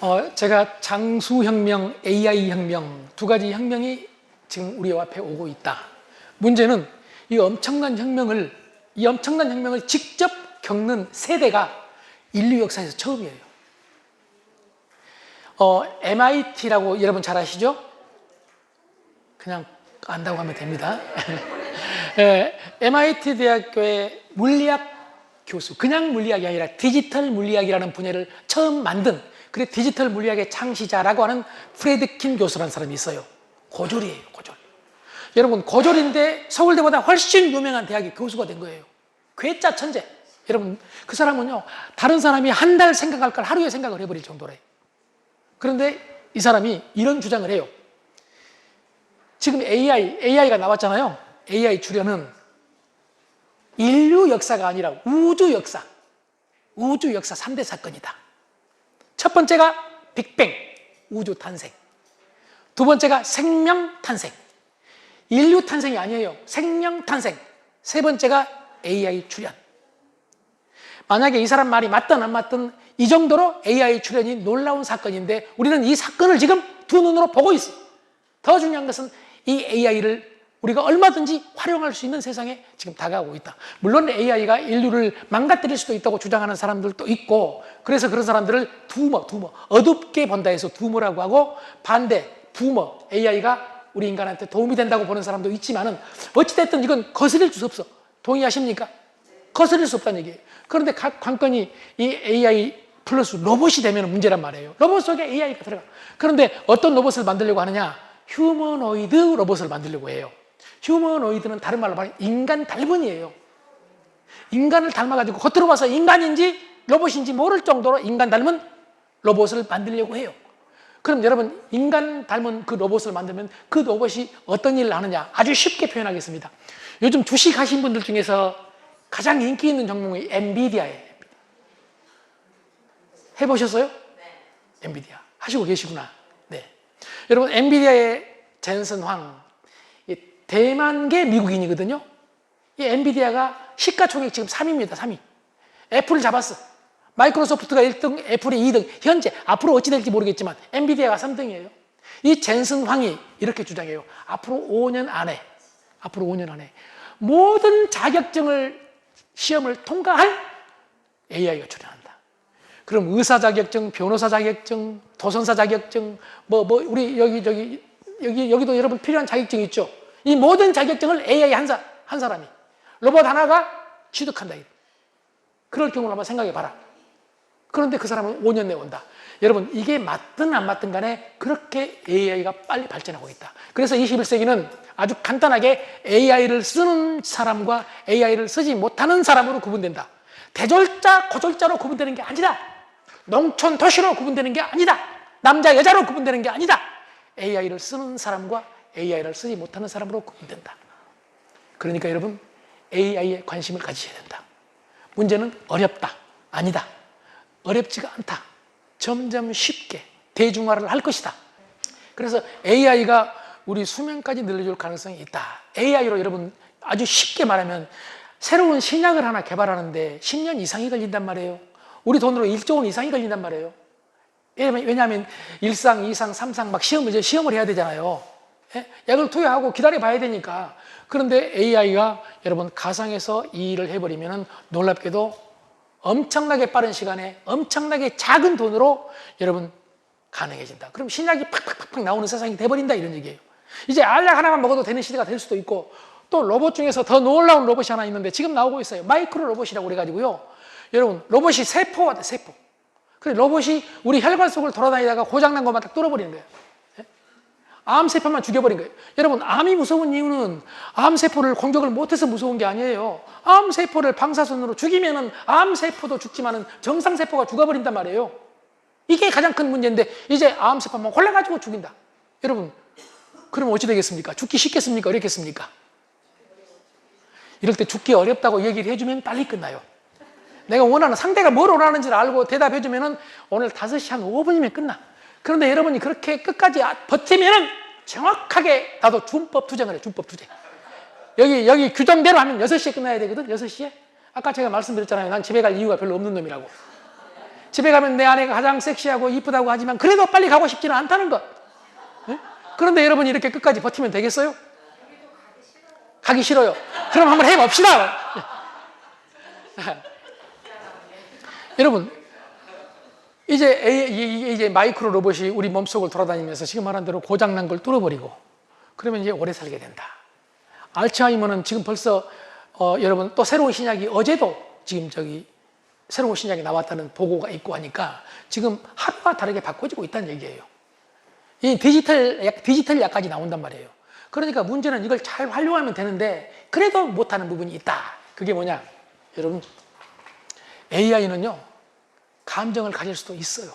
어, 제가 장수혁명, AI혁명 두 가지 혁명이 지금 우리 앞에 오고 있다. 문제는 이 엄청난 혁명을 이 엄청난 혁명을 직접 겪는 세대가 인류 역사에서 처음이에요. 어, MIT라고 여러분 잘 아시죠? 그냥 안다고 하면 됩니다. 예, MIT 대학교의 물리학 교수, 그냥 물리학이 아니라 디지털 물리학이라는 분야를 처음 만든 그래 디지털 물리학의 창시자라고 하는 프레드킨 교수라는 사람이 있어요. 고졸이에요, 고졸. 여러분 고졸인데 서울대보다 훨씬 유명한 대학의 교수가 된 거예요. 괴짜 천재. 여러분 그 사람은요 다른 사람이 한 달 생각할 걸 하루에 생각을 해버릴 정도래. 그런데 이 사람이 이런 주장을 해요. 지금 AI, AI가 나왔잖아요. AI 주련은 인류 역사가 아니라 우주 역사, 우주 역사 3대 사건이다. 첫 번째가 빅뱅, 우주 탄생. 두 번째가 생명 탄생. 인류 탄생이 아니에요. 생명 탄생. 세 번째가 AI 출현. 만약에 이 사람 말이 맞든 안 맞든 이 정도로 AI 출현이 놀라운 사건인데 우리는 이 사건을 지금 두 눈으로 보고 있어. 더 중요한 것은 이 AI를 우리가 얼마든지 활용할 수 있는 세상에 지금 다가오고 있다. 물론 AI가 인류를 망가뜨릴 수도 있다고 주장하는 사람들도 있고, 그래서 그런 사람들을 두머, 두머, 어둡게 본다 해서 두머라고 하고, 반대, 부머, AI가 우리 인간한테 도움이 된다고 보는 사람도 있지만은, 어찌됐든 이건 거스릴 수 없어. 동의하십니까? 거스릴 수 없다는 얘기예요. 그런데 각 관건이 이 AI 플러스 로봇이 되면 문제란 말이에요. 로봇 속에 AI가 들어가. 그런데 어떤 로봇을 만들려고 하느냐? 휴머노이드 로봇을 만들려고 해요. 휴머노이드는 다른 말로 말하면 인간 닮은이에요. 인간을 닮아가지고 겉으로 봐서 인간인지 로봇인지 모를 정도로 인간 닮은 로봇을 만들려고 해요. 그럼 여러분 인간 닮은 그 로봇을 만들면 그 로봇이 어떤 일을 하느냐 아주 쉽게 표현하겠습니다. 요즘 주식 하신 분들 중에서 가장 인기 있는 종목이 엔비디아예요. 해보셨어요? 엔비디아 하시고 계시구나. 네. 여러분 엔비디아의 젠슨 황이 대만계 미국인이거든요. 이 엔비디아가 시가총액 지금 3위입니다. 3위. 애플을 잡았어. 마이크로소프트가 1등, 애플이 2등. 현재 앞으로 어찌 될지 모르겠지만 엔비디아가 3등이에요. 이 젠슨 황이 이렇게 주장해요. 앞으로 5년 안에 앞으로 5년 안에 모든 자격증을 시험을 통과할 AI가 출현한다. 그럼 의사 자격증, 변호사 자격증, 도선사 자격증, 뭐, 뭐, 우리 여기, 저기, 여기, 여기도 여러분 필요한 자격증 있죠? 이 모든 자격증을 AI 한, 사, 한 사람이, 로봇 하나가 취득한다. 그럴 경우를 한번 생각해 봐라. 그런데 그 사람은 5년 내에 온다. 여러분, 이게 맞든 안 맞든 간에 그렇게 AI가 빨리 발전하고 있다. 그래서 21세기는 아주 간단하게 AI를 쓰는 사람과 AI를 쓰지 못하는 사람으로 구분된다. 대졸자, 고졸자로 구분되는 게 아니다. 농촌, 도시로 구분되는 게 아니다. 남자, 여자로 구분되는 게 아니다. AI를 쓰는 사람과 AI를 쓰지 못하는 사람으로 구분된다. 그러니까 여러분, AI에 관심을 가지셔야 된다. 문제는 어렵다. 아니다. 어렵지가 않다. 점점 쉽게 대중화를 할 것이다. 그래서 AI가 우리 수명까지 늘려줄 가능성이 있다. AI로 여러분 아주 쉽게 말하면 새로운 신약을 하나 개발하는데 10년 이상이 걸린단 말이에요. 우리 돈으로 1조 원 이상이 걸린단 말이에요. 왜냐하면 1상, 2상, 3상 막 시험을, 시험을 해야 되잖아요. 예? 약을 투여하고 기다려 봐야 되니까. 그런데 AI가 여러분 가상에서 이 일을 해버리면 놀랍게도 엄청나게 빠른 시간에 엄청나게 작은 돈으로 여러분 가능해진다. 그럼 신약이 팍팍팍팍 나오는 세상이 돼버린다 이런 얘기예요. 이제 알약 하나만 먹어도 되는 시대가 될 수도 있고 또 로봇 중에서 더 놀라운 로봇이 하나 있는데 지금 나오고 있어요. 마이크로 로봇이라고 그래가지고요. 여러분 로봇이 세포가 돼 세포. 그래 로봇이 우리 혈관 속을 돌아다니다가 고장난 것만 딱 뚫어버리는 거예요. 예? 암 세포만 죽여버린 거예요. 여러분 암이 무서운 이유는 암 세포를 공격을 못해서 무서운 게 아니에요. 암 세포를 방사선으로 죽이면은 암 세포도 죽지만은 정상 세포가 죽어버린단 말이에요. 이게 가장 큰 문제인데 이제 암 세포만 골라가지고 죽인다. 여러분 그럼 어찌 되겠습니까? 죽기 쉽겠습니까? 어렵겠습니까? 이럴 때 죽기 어렵다고 얘기를 해주면 빨리 끝나요. 내가 원하는 상대가 뭘 원하는지를 알고 대답해주면은 오늘 5시 한 5분이면 끝나. 그런데 여러분이 그렇게 끝까지 버티면은 정확하게 나도 준법 투쟁을 해, 준법 투쟁. 여기, 여기 규정대로 하면 6시에 끝나야 되거든, 6시에. 아까 제가 말씀드렸잖아요. 난 집에 갈 이유가 별로 없는 놈이라고. 집에 가면 내 아내가 가장 섹시하고 이쁘다고 하지만 그래도 빨리 가고 싶지는 않다는 것. 예? 그런데 여러분이 이렇게 끝까지 버티면 되겠어요? 가기 싫어요. 그럼 한번 해봅시다. 여러분, 이제, 이제 마이크로 로봇이 우리 몸속을 돌아다니면서 지금 말한 대로 고장난 걸 뚫어버리고 그러면 이제 오래 살게 된다. 알츠하이머는 지금 벌써 어, 여러분 또 새로운 신약이 어제도 지금 저기 새로운 신약이 나왔다는 보고가 있고 하니까 지금 하루가 다르게 바꿔지고 있다는 얘기예요. 이 디지털 약, 디지털 약까지 나온단 말이에요. 그러니까 문제는 이걸 잘 활용하면 되는데 그래도 못하는 부분이 있다. 그게 뭐냐? 여러분 AI는요 감정을 가질 수도 있어요.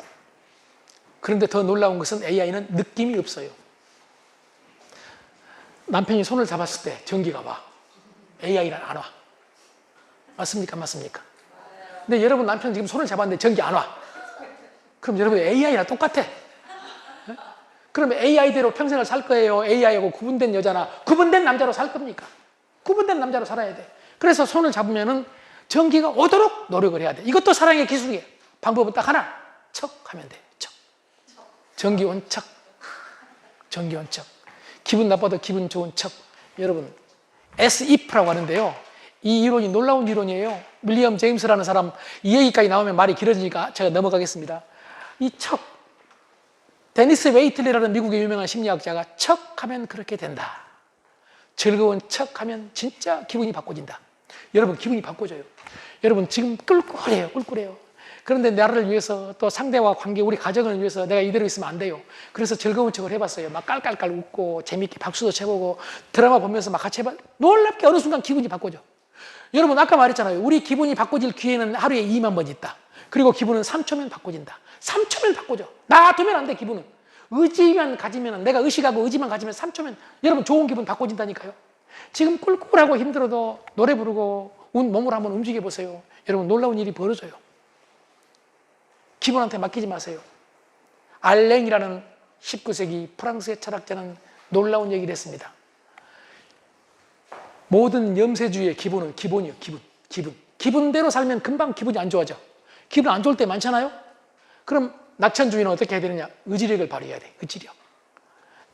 그런데 더 놀라운 것은 AI는 느낌이 없어요. 남편이 손을 잡았을 때 전기가 와. AI는 안 와. 맞습니까? 맞습니까? 근데 여러분 남편 지금 손을 잡았는데 전기 안 와. 그럼 여러분 AI랑 똑같아. 예? 그러면 AI대로 평생을 살 거예요. AI하고 구분된 여자나 구분된 남자로 살 겁니까? 구분된 남자로 살아야 돼. 그래서 손을 잡으면은 전기가 오도록 노력을 해야 돼. 이것도 사랑의 기술이에요. 방법은 딱 하나. 척 하면 돼. 척. 전기 온 척. 전기 온 척. 기분 나빠도 기분 좋은 척. 여러분, SIF라고 하는데요. 이 이론이 놀라운 이론이에요. 밀리엄 제임스라는 사람 이 얘기까지 나오면 말이 길어지니까 제가 넘어가겠습니다. 이 척. 데니스 웨이틀리라는 미국의 유명한 심리학자가 척 하면 그렇게 된다. 즐거운 척 하면 진짜 기분이 바꿔진다. 여러분, 기분이 바꿔져요. 여러분, 지금 꿀꿀해요. 꿀꿀해요. 그런데 나를 위해서 또 상대와 관계, 우리 가정을 위해서 내가 이대로 있으면 안 돼요. 그래서 즐거운 척을 해봤어요. 막 깔깔깔 웃고 재밌게 박수도 쳐보고 드라마 보면서 막 같이 해봐. 놀랍게 어느 순간 기분이 바꿔져. 여러분 아까 말했잖아요. 우리 기분이 바꿔질 기회는 하루에 2만 번 있다. 그리고 기분은 3초면 바꿔진다. 3초면 바꿔져. 놔두면 안 돼, 기분은. 의지만 가지면, 내가 의식하고 의지만 가지면 3초면 여러분 좋은 기분 바꿔진다니까요. 지금 꿀꿀하고 힘들어도 노래 부르고 운 몸을 한번 움직여 보세요. 여러분 놀라운 일이 벌어져요. 기분한테 맡기지 마세요. 알랭이라는 19세기 프랑스의 철학자는 놀라운 얘기를 했습니다. 모든 염세주의의 기본은 기본이요, 기분. 기분. 기분대로 살면 금방 기분이 안 좋아져. 기분 안 좋을 때 많잖아요? 그럼 낙천주의는 어떻게 해야 되느냐? 의지력을 발휘해야 돼, 의지력.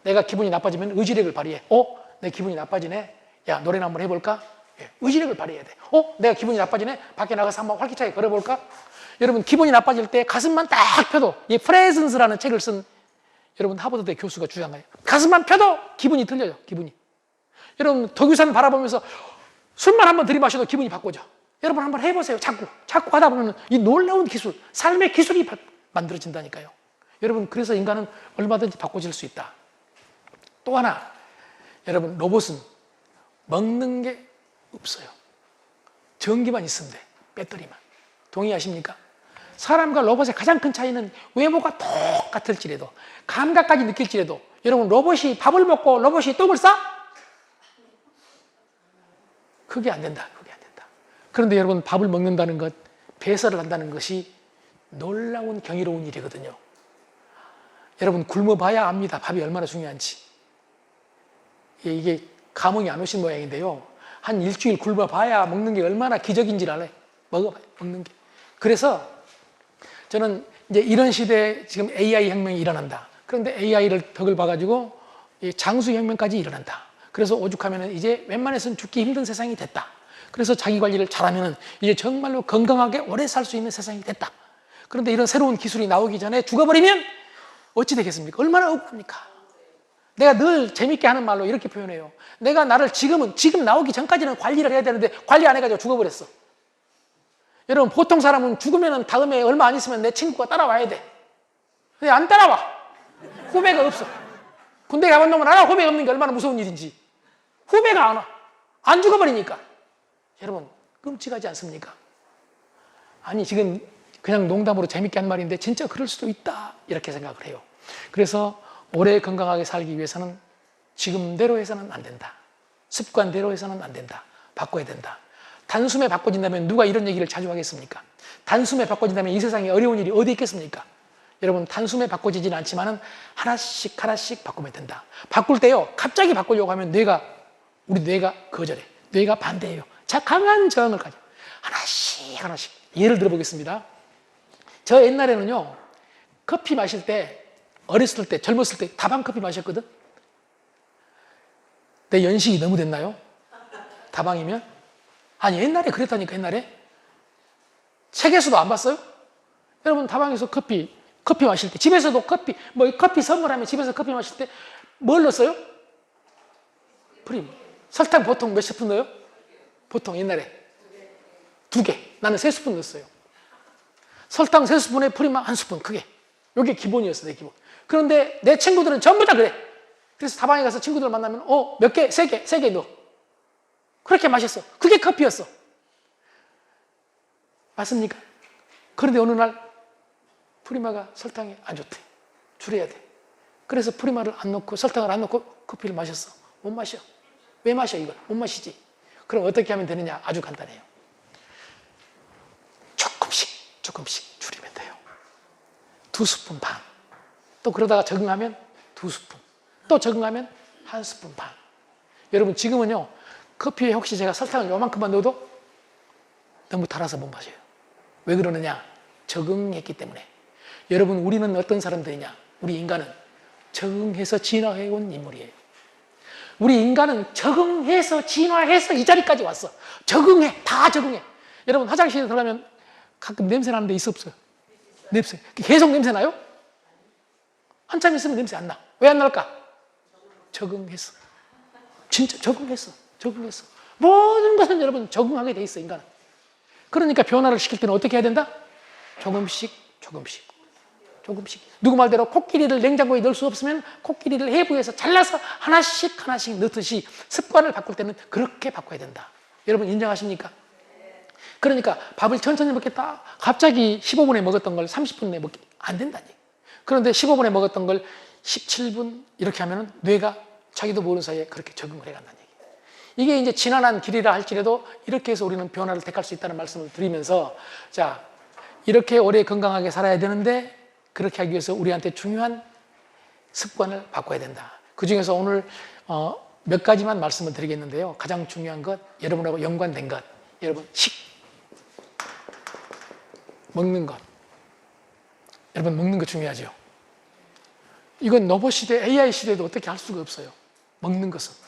내가 기분이 나빠지면 의지력을 발휘해. 어? 내 기분이 나빠지네? 야, 노래나 한번 해볼까? 예, 의지력을 발휘해야 돼. 어? 내가 기분이 나빠지네? 밖에 나가서 한번 활기차게 걸어볼까? 여러분, 기분이 나빠질 때 가슴만 딱 펴도, 이 프레즌스라는 책을 쓴 여러분 하버드대 교수가 주장해요. 가슴만 펴도 기분이 틀려요, 기분이. 여러분, 덕유산 바라보면서 술만 한번 들이마셔도 기분이 바꿔져. 여러분 한번 해보세요. 자꾸. 자꾸 하다 보면 이 놀라운 기술, 삶의 기술이 바- 만들어진다니까요. 여러분, 그래서 인간은 얼마든지 바꿔질 수 있다. 또 하나, 여러분, 로봇은 먹는 게 없어요. 전기만 있으면 돼. 배터리만. 동의하십니까? 사람과 로봇의 가장 큰 차이는 외모가 똑같을지라도, 감각까지 느낄지라도, 여러분, 로봇이 밥을 먹고 로봇이 똥을 싸? 그게 안 된다. 그게 안 된다. 그런데 여러분, 밥을 먹는다는 것, 배설을 한다는 것이 놀라운 경이로운 일이거든요. 여러분, 굶어봐야 압니다. 밥이 얼마나 중요한지. 예, 이게 감흥이 안 오신 모양인데요. 한 일주일 굶어봐야 먹는 게 얼마나 기적인지를 알아요. 먹어봐요, 먹는 게. 그래서 저는 이제 이런 시대에 지금 AI 혁명이 일어난다. 그런데 AI를 덕을 봐가지고 이 장수 혁명까지 일어난다. 그래서 오죽하면 이제 웬만해서는 죽기 힘든 세상이 됐다. 그래서 자기 관리를 잘하면 이제 정말로 건강하게 오래 살 수 있는 세상이 됐다. 그런데 이런 새로운 기술이 나오기 전에 죽어버리면 어찌 되겠습니까? 얼마나 억울합니까? 내가 늘 재밌게 하는 말로 이렇게 표현해요. 내가 나를 지금은, 지금 나오기 전까지는 관리를 해야 되는데 관리 안 해가지고 죽어버렸어. 여러분, 보통 사람은 죽으면 다음에 얼마 안 있으면 내 친구가 따라와야 돼. 근데 안 따라와. 후배가 없어. 군대 가본 놈은 알아. 후배 없는 게 얼마나 무서운 일인지. 후배가 안 와. 안 죽어버리니까. 여러분, 끔찍하지 않습니까? 아니, 지금 그냥 농담으로 재밌게 한 말인데 진짜 그럴 수도 있다. 이렇게 생각을 해요. 그래서 오래 건강하게 살기 위해서는 지금대로 해서는 안 된다. 습관대로 해서는 안 된다. 바꿔야 된다. 단숨에 바꿔진다면 누가 이런 얘기를 자주 하겠습니까? 단숨에 바꿔진다면 이 세상에 어려운 일이 어디 있겠습니까? 여러분 단숨에 바꿔지지는 않지만 하나씩 하나씩 바꾸면 된다. 바꿀 때요 갑자기 바꾸려고 하면 뇌가 우리 뇌가 거절해. 뇌가 반대해요. 자 강한 저항을 가져. 하나씩 하나씩 예를 들어 보겠습니다. 저 옛날에는요, 커피 마실 때, 어렸을 때, 젊었을 때 다방 커피 마셨거든? 내 연식이 너무 됐나요? 다방이면? 아니, 옛날에 그랬다니까, 옛날에. 책에서도 안 봤어요? 여러분, 다방에서 커피, 커피 마실 때, 집에서도 커피, 뭐 커피 선물하면 집에서 커피 마실 때 뭘 넣었어요? 프림. 설탕 보통 몇 스푼 넣어요? 보통 옛날에. 두 개. 나는 세 스푼 넣었어요. 설탕 세 스푼에 프림 한 스푼 크게. 이게 기본이었어, 내 기본. 그런데 내 친구들은 전부 다 그래. 그래서 다방에 가서 친구들 만나면, 어, 몇 개? 세 개, 세 개 넣어. 그렇게 마셨어. 그게 커피였어. 맞습니까? 그런데 어느 날 프리마가 설탕이 안 좋대. 줄여야 돼. 그래서 프리마를 안 넣고 설탕을 안 넣고 커피를 마셨어. 못 마셔. 왜 마셔 이걸? 못 마시지. 그럼 어떻게 하면 되느냐? 아주 간단해요. 조금씩 조금씩 줄이면 돼요. 두 스푼 반. 또 그러다가 적응하면 두 스푼. 또 적응하면 한 스푼 반. 여러분 지금은요. 커피에 혹시 제가 설탕을 요만큼만 넣어도 너무 달아서 못 마셔요. 왜 그러느냐? 적응했기 때문에. 여러분 우리는 어떤 사람들이냐? 우리 인간은 적응해서 진화해온 인물이에요. 우리 인간은 적응해서 진화해서 이 자리까지 왔어. 적응해. 다 적응해. 여러분 화장실에 들어가면 가끔 냄새 나는 데 있어 없어요? 냄새. 계속 냄새 나요? 한참 있으면 냄새 안 나. 왜 안 날까? 적응했어. 진짜 적응했어. 적응했어. 모든 것은 여러분 적응하게 돼 있어, 인간은. 그러니까 변화를 시킬 때는 어떻게 해야 된다? 조금씩, 조금씩. 조금씩. 누구 말대로 코끼리를 냉장고에 넣을 수 없으면 코끼리를 해부해서 잘라서 하나씩 하나씩 넣듯이 습관을 바꿀 때는 그렇게 바꿔야 된다. 여러분 인정하십니까? 그러니까 밥을 천천히 먹겠다. 갑자기 15분에 먹었던 걸 30분 내에 먹기 안 된다니. 그런데 15분에 먹었던 걸 17분 이렇게 하면은 뇌가 자기도 모르는 사이에 그렇게 적응을 얘기예요. 이게 이제 지난한 길이라 할지라도 이렇게 해서 우리는 변화를 택할 수 있다는 말씀을 드리면서 자, 이렇게 오래 건강하게 살아야 되는데 그렇게 하기 위해서 우리한테 중요한 습관을 바꿔야 된다. 그 중에서 오늘 어, 몇 가지만 말씀을 드리겠는데요. 가장 중요한 것, 여러분하고 연관된 것, 여러분 식, 먹는 것. 여러분 먹는 것 중요하죠. 이건 로봇 시대, AI 시대에도 어떻게 할 수가 없어요. 먹는 것은.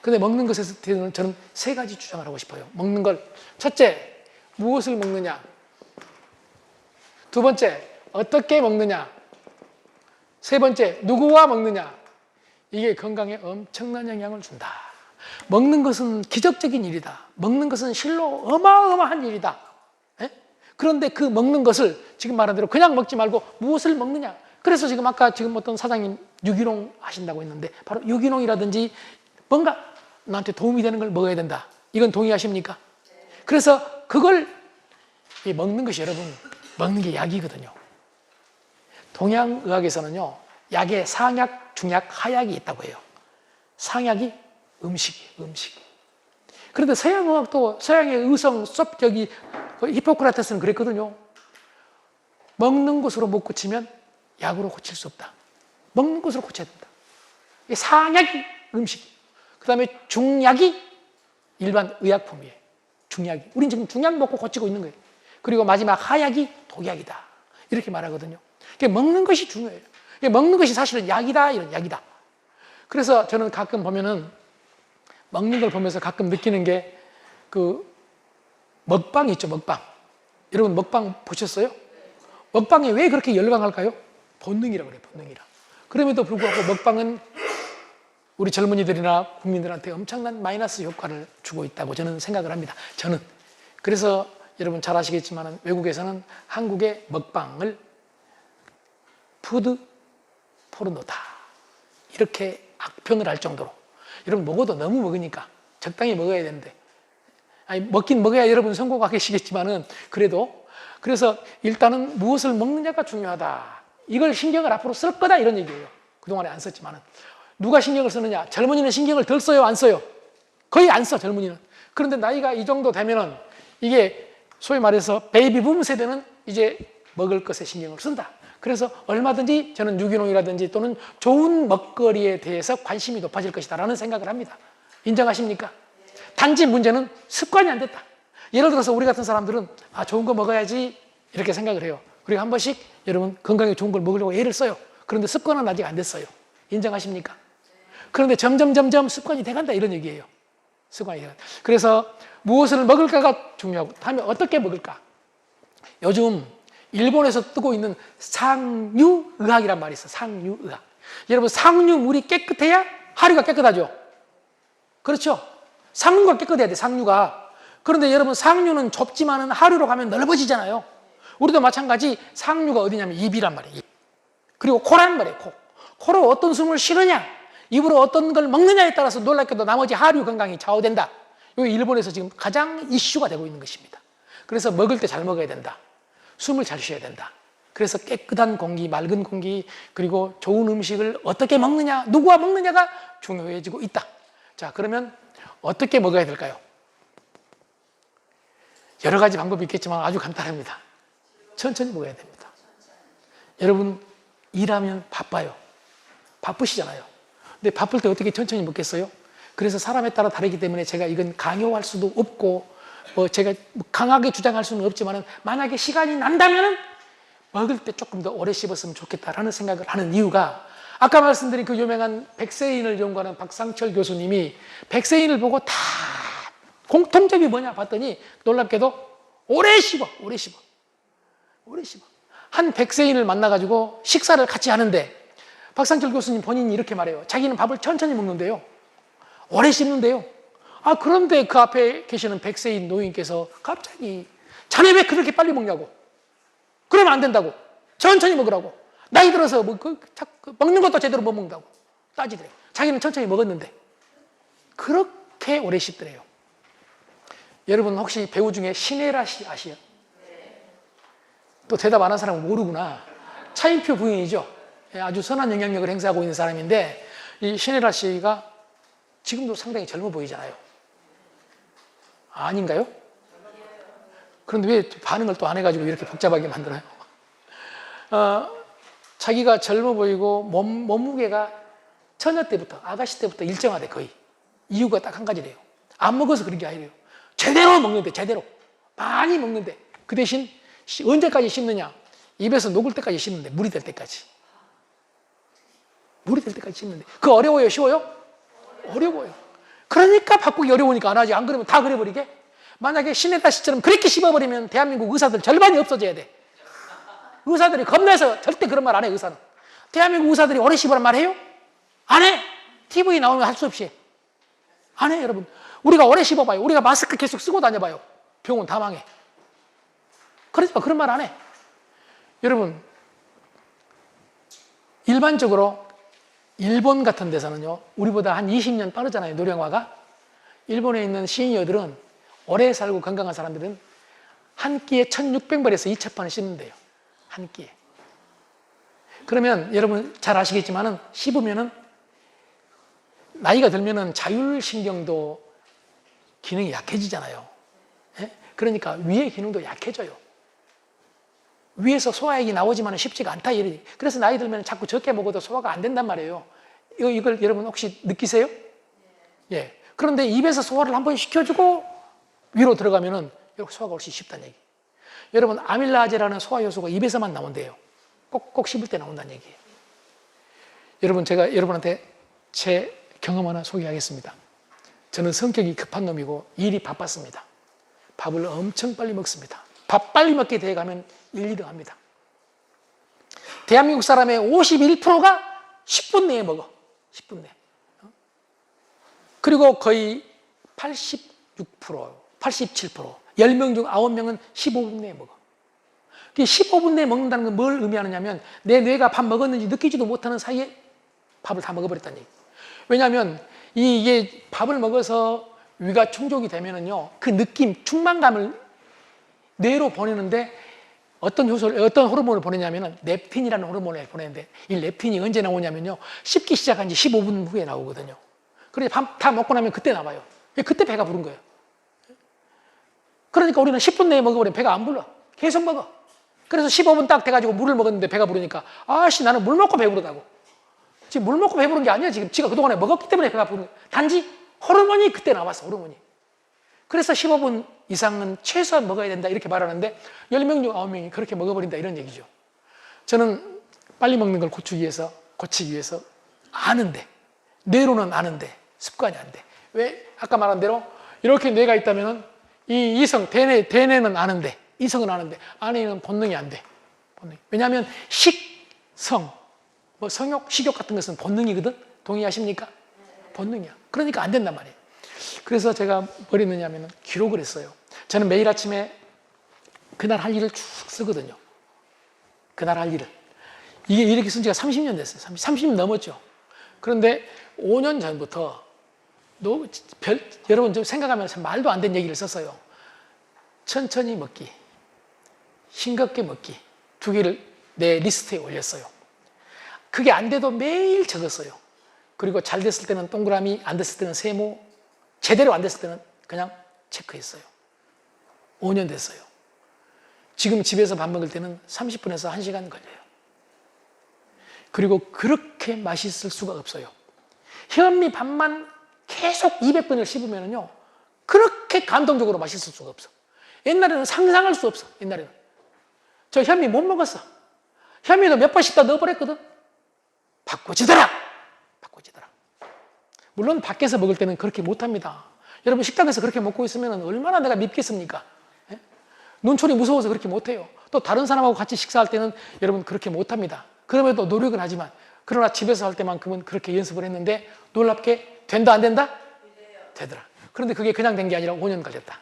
근데 먹는 것에 대해서는 저는 세 가지 주장을 하고 싶어요. 먹는 걸 첫째, 무엇을 먹느냐? 두 번째, 어떻게 먹느냐? 세 번째, 누구와 먹느냐? 이게 건강에 엄청난 영향을 준다. 먹는 것은 기적적인 일이다. 먹는 것은 실로 어마어마한 일이다. 예? 그런데 그 먹는 것을 지금 말한 대로 그냥 먹지 말고 무엇을 먹느냐? 그래서 지금 아까 지금 어떤 사장님 유기농 하신다고 했는데 바로 유기농이라든지 뭔가 나한테 도움이 되는 걸 먹어야 된다. 이건 동의하십니까? 그래서 그걸 먹는 것이 여러분 먹는 게 약이거든요. 동양의학에서는요, 약에 상약, 중약, 하약이 있다고 해요. 상약이 음식이 음식. 그런데 서양 의학도 서양의 의성, 섭, 저기, 히포크라테스는 그랬거든요. 먹는 것으로 못 고치면 약으로 고칠 수 없다. 먹는 것으로 고쳐야 된다. 상약이 음식. 그 다음에 중약이 일반 의약품이에요. 중약이. 우린 지금 중약 먹고 고치고 있는 거예요. 그리고 마지막 하약이 독약이다. 이렇게 말하거든요. 먹는 것이 중요해요. 먹는 것이 사실은 약이다, 이런 약이다. 그래서 저는 가끔 보면은 먹는 걸 보면서 가끔 느끼는 게 그 먹방 있죠, 먹방. 여러분 먹방 보셨어요? 먹방에 왜 그렇게 열광할까요? 본능이라고 그래요, 본능이라. 그럼에도 불구하고 먹방은 우리 젊은이들이나 국민들한테 엄청난 마이너스 효과를 주고 있다고 저는 생각을 합니다. 저는. 그래서 여러분 잘 아시겠지만 외국에서는 한국의 먹방을 푸드 포르노다. 이렇게 악평을 할 정도로. 여러분 먹어도 너무 먹으니까 적당히 먹어야 되는데. 아니, 먹긴 먹어야 여러분 성공하시겠지만은 그래도 그래서 일단은 무엇을 먹느냐가 중요하다. 이걸 신경을 앞으로 쓸 거다 이런 얘기예요. 그동안에 안 썼지만은. 누가 신경을 쓰느냐? 젊은이는 신경을 덜 써요, 안 써요? 거의 안 써, 젊은이는. 그런데 나이가 이 정도 되면은 이게 소위 말해서 베이비 붐 세대는 이제 먹을 것에 신경을 쓴다. 그래서 얼마든지 저는 유기농이라든지 또는 좋은 먹거리에 대해서 관심이 높아질 것이다라는 생각을 합니다. 인정하십니까? 단지 문제는 습관이 안 됐다. 예를 들어서 우리 같은 사람들은 아 좋은 거 먹어야지 이렇게 생각을 해요. 그리고 한 번씩 여러분 건강에 좋은 걸 먹으려고 애를 써요. 그런데 습관은 아직 안 됐어요. 인정하십니까? 그런데 점점 점점 습관이 돼간다 이런 얘기예요. 습관이 돼간다. 그래서 무엇을 먹을까가 중요하고 다음에 어떻게 먹을까? 요즘 일본에서 뜨고 있는 상류의학이란 말이 있어. 상류의학. 여러분 상류 물이 깨끗해야 하류가 깨끗하죠. 그렇죠? 상류가 깨끗해야 돼. 상류가. 그런데 여러분 상류는 좁지만은 하류로 가면 넓어지잖아요. 우리도 마찬가지 상류가 어디냐면 입이란 말이에요. 입. 그리고 코란 말이에요. 코. 코로 어떤 숨을 쉬느냐, 입으로 어떤 걸 먹느냐에 따라서 놀랍게도 나머지 하류 건강이 좌우된다. 이게 일본에서 지금 가장 이슈가 되고 있는 것입니다. 그래서 먹을 때 잘 먹어야 된다. 숨을 잘 쉬어야 된다. 그래서 깨끗한 공기, 맑은 공기, 그리고 좋은 음식을 어떻게 먹느냐, 누구와 먹느냐가 중요해지고 있다. 자, 그러면 어떻게 먹어야 될까요? 여러 가지 방법이 있겠지만 아주 간단합니다. 천천히 먹어야 됩니다. 여러분, 일하면 바빠요. 바쁘시잖아요. 근데 바쁠 때 어떻게 천천히 먹겠어요? 그래서 사람에 따라 다르기 때문에 제가 이건 강요할 수도 없고, 뭐 제가 강하게 주장할 수는 없지만 만약에 시간이 난다면 먹을 때 조금 더 오래 씹었으면 좋겠다라는 생각을 하는 이유가 아까 말씀드린 그 유명한 백세인을 연구하는 박상철 교수님이 백세인을 보고 다 공통점이 뭐냐 봤더니 놀랍게도 오래 씹어, 오래 씹어, 오래 씹어. 한 백세인을 만나가지고 식사를 같이 하는데 박상철 교수님 본인이 이렇게 말해요. 자기는 밥을 천천히 먹는데요. 오래 씹는데요. 아, 그런데 그 앞에 계시는 백세인 노인께서 갑자기 자네 왜 그렇게 빨리 먹냐고. 그러면 안 된다고. 천천히 먹으라고. 나이 들어서 뭐 그, 자꾸 먹는 것도 제대로 못 먹는다고. 따지더래. 자기는 천천히 먹었는데. 그렇게 오래 씹더래요. 여러분 혹시 배우 중에 신혜라 씨 아시요? 또 대답 안 한 사람은 모르구나. 차인표 부인이죠. 예, 아주 선한 영향력을 행사하고 있는 사람인데 이 신혜라 씨가 지금도 상당히 젊어 보이잖아요. 아닌가요? 그런데 왜 반응을 또 안 해가지고 이렇게 복잡하게 만들어요? 어, 자기가 젊어 보이고 몸, 몸무게가 처녀 때부터, 아가씨 때부터 일정하대, 거의. 이유가 딱 한 가지래요. 안 먹어서 그런 게 아니래요. 제대로 먹는데, 제대로. 많이 먹는데. 그 대신 언제까지 씹느냐? 입에서 녹을 때까지 씹는데, 물이 될 때까지. 물이 될 때까지 씹는데. 그 어려워요? 쉬워요? 어려워요. 그러니까 바꾸기 어려우니까 안 하지. 안 그러면 다 그래버리게. 만약에 신혜다 씨처럼 그렇게 씹어버리면 대한민국 의사들 절반이 없어져야 돼. 의사들이 겁내서 절대 그런 말 안 해, 의사는. 대한민국 의사들이 오래 씹으란 말 해요? 안 해! TV 나오면 할 수 없이 해. 안 해, 여러분. 우리가 오래 씹어봐요. 우리가 마스크 계속 쓰고 다녀봐요. 병원 다 망해. 그러지 마, 그런 말 안 해. 여러분, 일반적으로 일본 같은 데서는요, 우리보다 한 20년 빠르잖아요, 노령화가. 일본에 있는 시니어들은 오래 살고 건강한 사람들은 한 끼에 1600발에서 2000번을 씹는데요. 한 끼에. 그러면 여러분 잘 아시겠지만은 씹으면은 나이가 들면은 자율신경도 기능이 약해지잖아요. 예? 그러니까 위의 기능도 약해져요. 위에서 소화액이 나오지만 쉽지가 않다. 그래서 나이 들면 자꾸 적게 먹어도 소화가 안 된단 말이에요. 이거, 이걸 여러분 혹시 느끼세요? 예. 그런데 입에서 소화를 한번 시켜주고 위로 들어가면은 소화가 훨씬 쉽다는 얘기. 여러분 아밀라제라는 소화 효소가 입에서만 나온대요. 꼭 꼭 씹을 때 나온다는 얘기예요. 여러분 제가 여러분한테 제 경험 하나 소개하겠습니다. 저는 성격이 급한 놈이고 일이 바빴습니다. 밥을 엄청 빨리 먹습니다. 밥 빨리 먹게 돼 가면 1, 2등 합니다. 대한민국 사람의 51%가 10분 내에 먹어. 10분 내. 그리고 거의 86%, 87%, 10명 중 9명은 15분 내에 먹어. 15분 내에 먹는다는 건 뭘 의미하느냐면 내 뇌가 밥 먹었는지 느끼지도 못하는 사이에 밥을 다 먹어버렸다는 얘기. 왜냐하면 이게 밥을 먹어서 위가 충족이 되면은요, 그 느낌, 충만감을 뇌로 보내는데 어떤 효소를, 어떤 호르몬을 보내냐면은 렙틴이라는 호르몬을 보내는데 이 렙틴이 언제 나오냐면요, 씹기 시작한 지 15분 후에 나오거든요. 그래서 밥다 먹고 나면 그때 나와요. 그때 배가 부른 거예요. 그러니까 우리는 10분 내에 먹어버리면 배가 안 불러. 계속 먹어. 그래서 15분 딱 돼가지고 물을 먹었는데 배가 부르니까 아씨 나는 물 먹고 배부르다고. 지금 물 먹고 배부른 게 아니야. 지금 지가 그동안에 먹었기 때문에 배가 부르는 거야. 단지 호르몬이 그때 나왔어. 호르몬이. 그래서 15분 이상은 최소한 먹어야 된다 이렇게 말하는데 10명 중 9명이 그렇게 먹어버린다 이런 얘기죠. 저는 빨리 먹는 걸 고치기 위해서 고치기 위해서 아는데 뇌로는 아는데 습관이 안 돼. 왜? 아까 말한 대로 이렇게 뇌가 있다면은 이 이성 대뇌 대뇌는 아는데 이성은 아는데 안에는 본능이 안 돼. 본능. 왜냐하면 식 성 뭐 성욕 식욕 같은 것은 본능이거든. 동의하십니까? 본능이야. 그러니까 안 된단 말이에요. 그래서 제가 뭘 했느냐면 기록을 했어요. 저는 매일 아침에 그날 할 일을 쭉 쓰거든요. 그날 할 일을. 이게 이렇게 쓴 지가 30년 됐어요. 30, 년 넘었죠. 그런데 5년 전부터 너, 별, 여러분 좀 생각하면서 말도 안 되는 얘기를 썼어요. 천천히 먹기, 싱겁게 먹기 두 개를 내 리스트에 올렸어요. 그게 안 돼도 매일 적었어요. 그리고 잘 됐을 때는 동그라미, 안 됐을 때는 세모, 제대로 안 됐을 때는 그냥 체크했어요. 5년 됐어요. 지금 집에서 밥 먹을 때는 30분에서 1시간 걸려요. 그리고 그렇게 맛있을 수가 없어요. 현미 밥만 계속 200번을 씹으면요. 그렇게 감동적으로 맛있을 수가 없어. 옛날에는 상상할 수 없어. 옛날에는. 저 현미 못 먹었어. 현미도 몇 번 씹다 넣어버렸거든. 바꿔지더라. 물론 밖에서 먹을 때는 그렇게 못합니다. 여러분 식당에서 그렇게 먹고 있으면 얼마나 내가 밉겠습니까? 예? 눈초리 무서워서 그렇게 못해요. 또 다른 사람하고 같이 식사할 때는 여러분 그렇게 못합니다. 그럼에도 노력은 하지만 그러나 집에서 할 때만큼은 그렇게 연습을 했는데 놀랍게 된다 안 된다? 되더라. 그런데 그게 그냥 된 게 아니라 5년 걸렸다.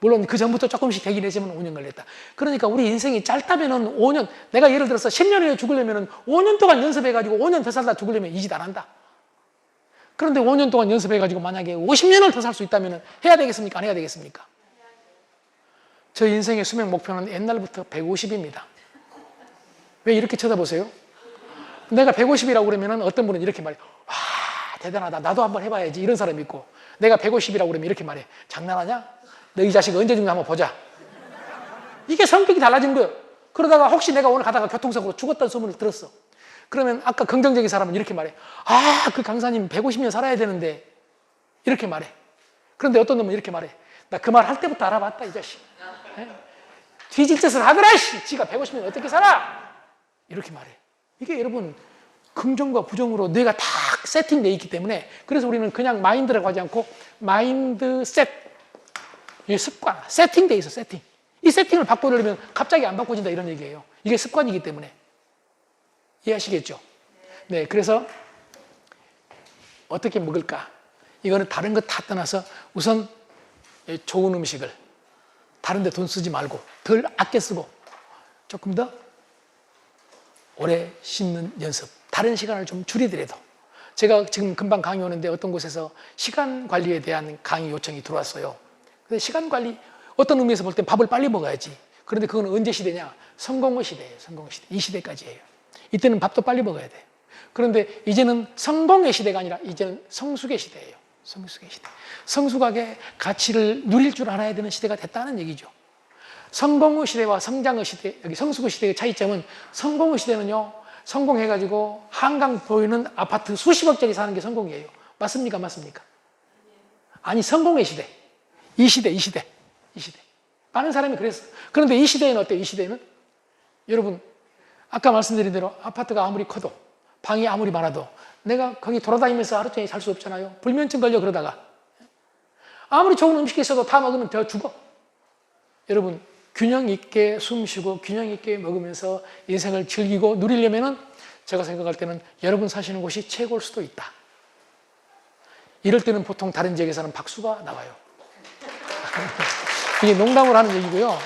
물론 그 전부터 조금씩 되긴 했지만 5년 걸렸다. 그러니까 우리 인생이 짧다면은 5년, 내가 예를 들어서 10년 후에 죽으려면은 5년 동안 연습해가지고 5년 더 살다 죽으려면 이 짓 안 한다. 그런데 5년 동안 연습해가지고 만약에 50년을 더 살 수 있다면 해야 되겠습니까? 안 해야 되겠습니까? 저 인생의 수명 목표는 옛날부터 150입니다. 왜 이렇게 쳐다보세요? 내가 150이라고 그러면 어떤 분은 이렇게 말해. 와, 대단하다. 나도 한번 해봐야지. 이런 사람이 있고. 내가 150이라고 그러면 이렇게 말해. 장난하냐? 너 이 자식 언제 죽나 한번 보자. 이게 성격이 달라진 거예요. 그러다가 혹시 내가 오늘 가다가 교통사고로 죽었다는 소문을 들었어. 그러면 아까 긍정적인 사람은 이렇게 말해. 아, 그 강사님 150년 살아야 되는데. 이렇게 말해. 그런데 어떤 놈은 이렇게 말해. 나 그 말 할 때부터 알아봤다, 이 자식. 에? 뒤질 짓을 하더라, 씨. 지가 150년 어떻게 살아? 이렇게 말해. 이게 여러분, 긍정과 부정으로 뇌가 다 세팅되어 있기 때문에 그래서 우리는 그냥 마인드라고 하지 않고 마인드 셋. 이 습관, 세팅돼 있어, 세팅. 이 세팅을 바꾸려면 갑자기 안 바꿔진다 이런 얘기예요. 이게 습관이기 때문에. 이해하시겠죠? 네, 그래서 어떻게 먹을까? 이거는 다른 것 다 떠나서 우선 좋은 음식을 다른 데 돈 쓰지 말고 덜 아껴 쓰고 조금 더 오래 씹는 연습. 다른 시간을 좀 줄이더라도 제가 지금 금방 강의 오는데 어떤 곳에서 시간 관리에 대한 강의 요청이 들어왔어요. 근데 시간 관리 어떤 의미에서 볼때 밥을 빨리 먹어야지. 그런데 그건 언제 시대냐? 성공의 시대예요. 성공의 시대. 이 시대까지예요. 이때는 밥도 빨리 먹어야 돼. 그런데 이제는 성공의 시대가 아니라 이제는 성숙의 시대예요. 성숙의 시대. 성숙하게 가치를 누릴 줄 알아야 되는 시대가 됐다는 얘기죠. 성공의 시대와 성장의 시대, 여기 성숙의 시대의 차이점은 성공의 시대는요, 성공해가지고 한강 보이는 아파트 수십억짜리 사는 게 성공이에요. 맞습니까? 맞습니까? 아니, 성공의 시대. 이 시대, 이 시대, 이 시대. 많은 사람이 그랬어. 그런데 이 시대에는 어때요? 이 시대에는? 여러분, 아까 말씀드린 대로 아파트가 아무리 커도, 방이 아무리 많아도, 내가 거기 돌아다니면서 하루 종일 살 수 없잖아요. 불면증 걸려 그러다가. 아무리 좋은 음식이 있어도 다 먹으면 더 죽어. 여러분, 균형 있게 숨 쉬고 균형 있게 먹으면서 인생을 즐기고 누리려면은 제가 생각할 때는 여러분 사시는 곳이 최고일 수도 있다. 이럴 때는 보통 다른 지역에서는 박수가 나와요. 이게 농담을 하는 얘기고요.